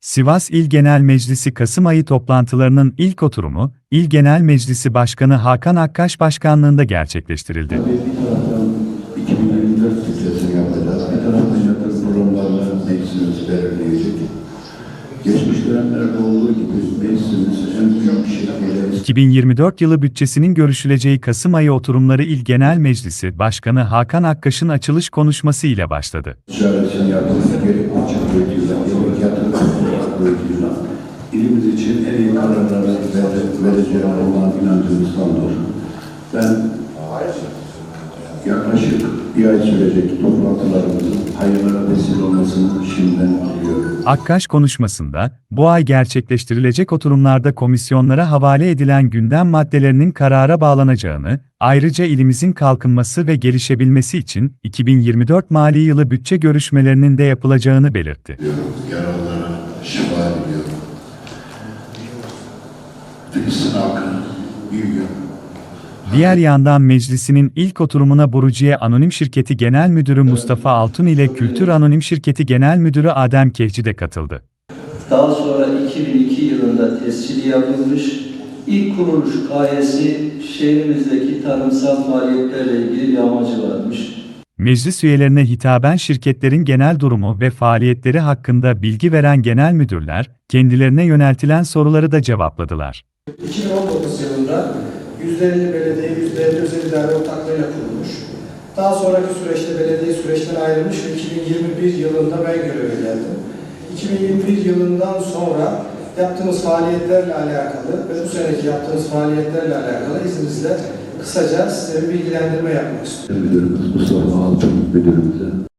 Sivas İl Genel Meclisi Kasım ayı toplantılarının ilk oturumu, İl Genel Meclisi Başkanı Hakan Akkaş Başkanlığında gerçekleştirildi. Bir taraftan 2024 bütçesini yapacağız. Bir taraftan yatırım programlarını meclisimiz belirleyecek. Geçmiş dönemlerde olduğu gibi meclisimiz en büyük şekilde 2024 yılı bütçesinin görüşüleceği Kasım ayı oturumları İl Genel Meclisi Başkanı Hakan Akkaş'ın açılış konuşması ile başladı. yapılması gerek gerek yatırım ilimiz için en iyi kararları vere- vereceğine olan inancımız tamdır. Ben yaklaşık bir ay sürecek toplantılarımızın hayırlara vesile olmasını şimdiden diliyorum. Akkaş konuşmasında, bu ay gerçekleştirilecek oturumlarda komisyonlara havale edilen gündem maddelerinin karara bağlanacağını, ayrıca ilimizin kalkınması ve gelişebilmesi için 2024 mali yılı bütçe görüşmelerinin de yapılacağını belirtti. Yaralılara şifa diliyorum. Filistin halkına bir gün Diğer yandan meclisinin ilk oturumuna Buruciye Anonim Şirketi Genel Müdürü Mustafa Altun ile Kültür Anonim Şirketi Genel Müdürü Adem Kehci de katıldı. Daha sonra 2002 yılında tescili yapılmış. İlk kuruluş gayesi şehrimizdeki tarımsal faaliyetlerle ilgili bir amacı varmış. Meclis üyelerine hitaben şirketlerin genel durumu ve faaliyetleri hakkında bilgi veren genel müdürler, kendilerine yöneltilen soruları da cevapladılar. 2019 yılında %50 belediye, %50 özel idare ortaklığıyla kurulmuş. Daha sonraki süreçte belediye süreçten ayrılmış ve 2021 yılında ben göreve geldim. 2021 yılından sonra yaptığımız faaliyetlerle alakalı ve bu seneki yaptığımız faaliyetlerle alakalı izninizle kısaca size bir bilgilendirme yapmak istiyorum. müdürümüz Mustafa Altun müdürümüze